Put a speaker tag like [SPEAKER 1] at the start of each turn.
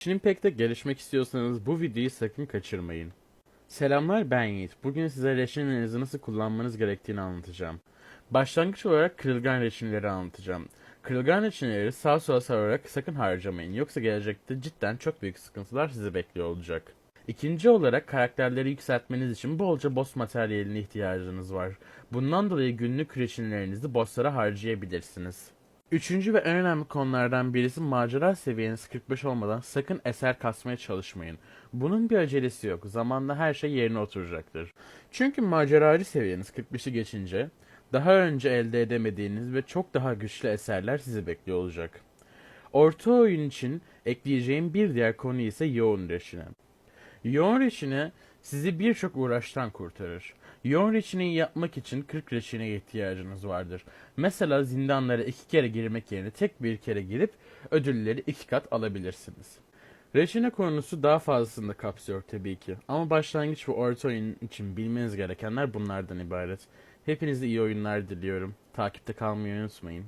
[SPEAKER 1] Şimdi pek de gelişmek istiyorsanız bu videoyu sakın kaçırmayın. Selamlar ben Yiğit. Bugün size reçinlerinizi nasıl kullanmanız gerektiğini anlatacağım. Başlangıç olarak kırılgan reçinleri anlatacağım. Kırılgan reçinleri sağ sola sararak sakın harcamayın. Yoksa gelecekte cidden çok büyük sıkıntılar sizi bekliyor olacak. İkinci olarak karakterleri yükseltmeniz için bolca boss materyaline ihtiyacınız var. Bundan dolayı günlük reçinlerinizi bosslara harcayabilirsiniz. Üçüncü ve en önemli konulardan birisi macera seviyeniz 45 olmadan sakın eser kasmaya çalışmayın. Bunun bir acelesi yok. Zamanla her şey yerine oturacaktır. Çünkü maceracı seviyeniz 45'i geçince daha önce elde edemediğiniz ve çok daha güçlü eserler sizi bekliyor olacak. Orta oyun için ekleyeceğim bir diğer konu ise yoğun reçine. Yoğun reçine sizi birçok uğraştan kurtarır. Yoğun reçineyi yapmak için 40 reçineye ihtiyacınız vardır. Mesela zindanlara iki kere girmek yerine tek bir kere girip ödülleri iki kat alabilirsiniz. Reçine konusu daha fazlasını da kapsıyor tabii ki. Ama başlangıç ve orta oyun için bilmeniz gerekenler bunlardan ibaret. Hepinize iyi oyunlar diliyorum. Takipte kalmayı unutmayın.